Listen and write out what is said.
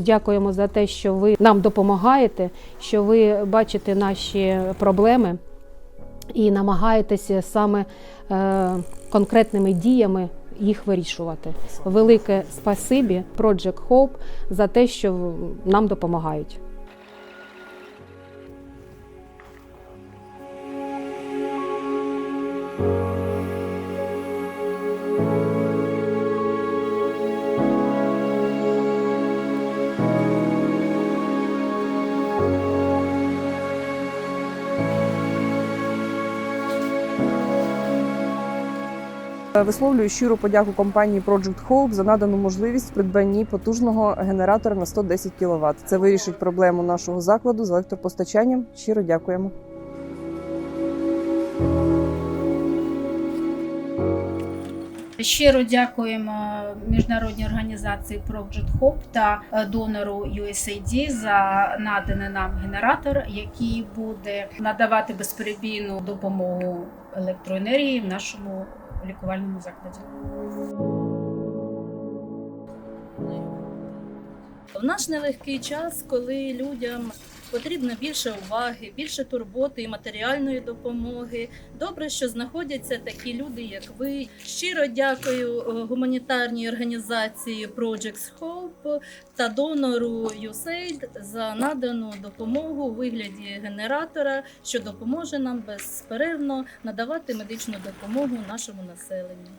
Дякуємо за те, що ви нам допомагаєте, що ви бачите наші проблеми і намагаєтеся саме е, конкретними діями їх вирішувати. Велике спасибі Project Hope за те, що нам допомагають. Висловлюю щиру подяку компанії Project Hope за надану можливість придбанні потужного генератора на 110 кВт. Це вирішить проблему нашого закладу з електропостачанням. Щиро дякуємо. Щиро дякуємо міжнародній організації Project Hope та е, донору USAID за наданий нам генератор, який буде надавати безперебійну допомогу електроенергії в нашому лікувальному закладі. В наш нелегкий час, коли людям потрібно більше уваги, більше турботи і матеріальної допомоги. Добре, що знаходяться такі люди, як ви. Щиро дякую е, гуманітарній організації Project Hope та донору USAID за надану допомогу у вигляді генератора, що допоможе нам безперервно надавати медичну допомогу нашому населенню.